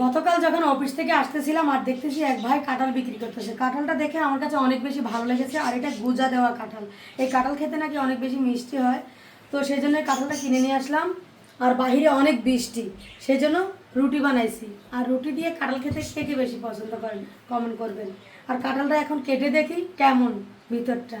গতকাল যখন অফিস থেকে আসতেছিলাম আর দেখতেছি এক ভাই কাঁঠাল বিক্রি করতেছে। কাঁঠালটা দেখে আমার কাছে অনেক বেশি ভালো লেগেছে আর এটা গুজা দেওয়া কাঁঠাল। এই কাঁঠাল খেতে নাকি অনেক বেশি মিষ্টি হয়। তো সেই জন্য কাঁঠালটা কিনে নিয়ে আসলাম। আর বাহিরে অনেক বৃষ্টি। সেই জন্য রুটি বানাইছি। আর রুটি দিয়ে কাঁঠাল খেতে কে কে বেশি পছন্দ করেন কমেন্ট করবেন। আর কাঁঠালটা এখন কেটে দেখি কেমন ভিতরটা।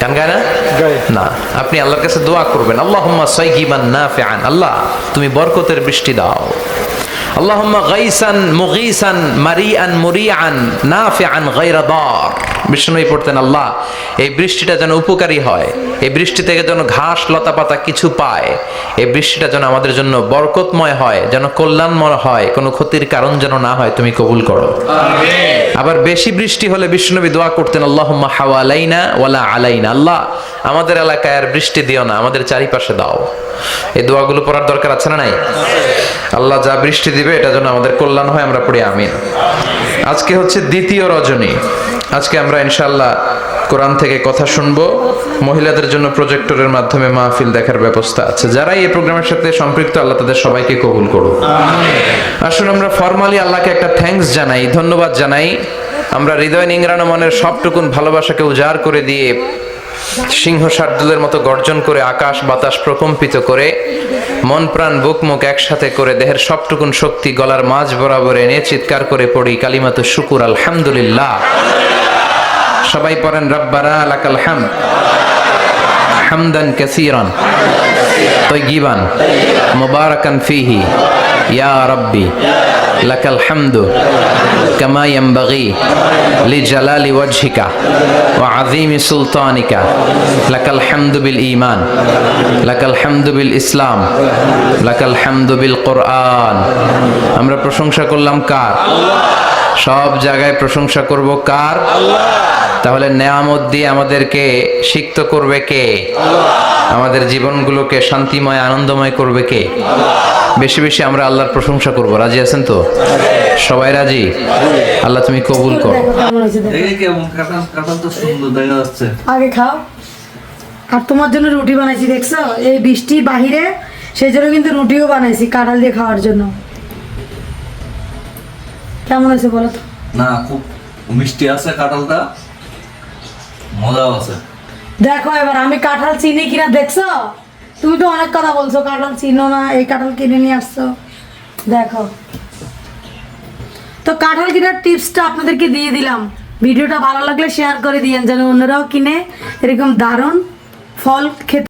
গান গায় না? না। আপনি আল্লাহর কাছে দোয়া করবেন আল্লাহ সাইহিমান না ফেয়ান আল্লাহ তুমি বরকতের বৃষ্টি দাও। আল্লাহুম্মা গাইসান মুগীসান মারিআন মুরিআন নাফিআন গায়রা দার। বিষ্ণুই পড়তেন আল্লাহ এই বৃষ্টিটা যেন উপকারী হয় এই বৃষ্টি থেকে যেন ঘাস লতা পাতা কিছু পায় এই বৃষ্টিটা যেন আমাদের জন্য বরকতময় হয় যেন কল্যাণময় হয় কোনো ক্ষতির কারণ যেন না হয় তুমি কবুল করো। আবার বেশি বৃষ্টি হলে বিষ্ণুনবী দোয়া করতেন আল্লাহুম্মা হাওয়ালাইনা ওয়ালা আলাইনা। আল্লাহ আমাদের এলাকায় আর বৃষ্টি দিও না, আমাদের চারিপাশে দাও। এই দোয়াগুলো পড়ার দরকার আছে না নাই? আল্লাহ যা বৃষ্টি দিবে, এটা যেন আমাদের কল্যাণ হয়, আমরা পড়ি, আমিন। আজকে হচ্ছে দ্বিতীয় রজনী। আজকে আমরা ইনশাআল্লাহ কোরআন থেকে কথা শুনব। মহিলাদের জন্য প্রজেক্টরের মাধ্যমে মাহফিল দেখার ব্যবস্থা আছে। যারাই এই প্রোগ্রামের সাথে সম্পৃক্ত, আল্লাহ তাদের সবাইকে কবুল করুন আসুন আমরা ফর্মালি আল্লাহকে একটা থ্যাঙ্কস জানাই, ধন্যবাদ জানাই। আমরা হৃদয় নিংরানো মনের সবটুকুন ভালোবাসাকে উজাড় করে দিয়ে সিংহ শার্দুলের মতো গর্জন করে আকাশ বাতাস প্রকম্পিত করে, মন প্রাণ বুকমুখ একসাথে করে, দেহের সবটুকুন শক্তি গলার মাঝ বরাবর এনে চিৎকার করে পড়ি, কালিমাত শুকুর, আলহামদুলিল্লাহ। সবাই পড়েন, রব্বানা লাকাল হাম হামদান কাসীরান তৈগিবান মুবারাকান ফিহি, ইয়া রব্বি। লাকাল হামদু কামা ইয়ামবাগি লিজালালি ওয়াজহিকা ওয়া আযীমি সুলতানিকা। লাকাল হামদু বিল ঈমান, লাকাল হামদু বিল ইসলাম, লাকাল হামদু বিল কোরআন। আমরা প্রশংসা করলাম কার? আল্লাহ সব জায়গায় প্রশংসা করব কার? তাহলে নেয়ামত দিয়ে আমাদেরকে সিক্ত করবে কে? আমাদের জীবনগুলোকে শান্তিময় আনন্দময় করবে কে? বেশি বেশি আমরা আল্লাহর প্রশংসা করব। রাজি আছেন তো? সবাই রাজি? আল্লাহ তুমি কবুল করো। আগে খাও। আর তোমার জন্য রুটি বানাইছি দেখছ? এই বৃষ্টি বাহিরে সেই জন্য কিন্তু রুটিও বানাইছি কাঁঠাল দিয়ে খাওয়ার জন্য। কেমন হয়েছে বলো তো? না খুব মিষ্টি আছে কাঁঠালটা। মজাও আছে। দেখো এবার আমি কাঁঠাল চিনি কিনা দেখছ? তুমি তো অনেক কথা বলছো কাঁঠাল চিনো না এই কাঁঠাল কিনে নিয়ে আসছো। দেখো। তো কাঁঠাল কেনার টিপসটা আপনাদেরকে দিয়ে দিলাম। ভিডিওটা ভালো লাগলে শেয়ার করে দিয়েন যেন অন্যরাও কিনে। এরকম দারুণ ফল খেতে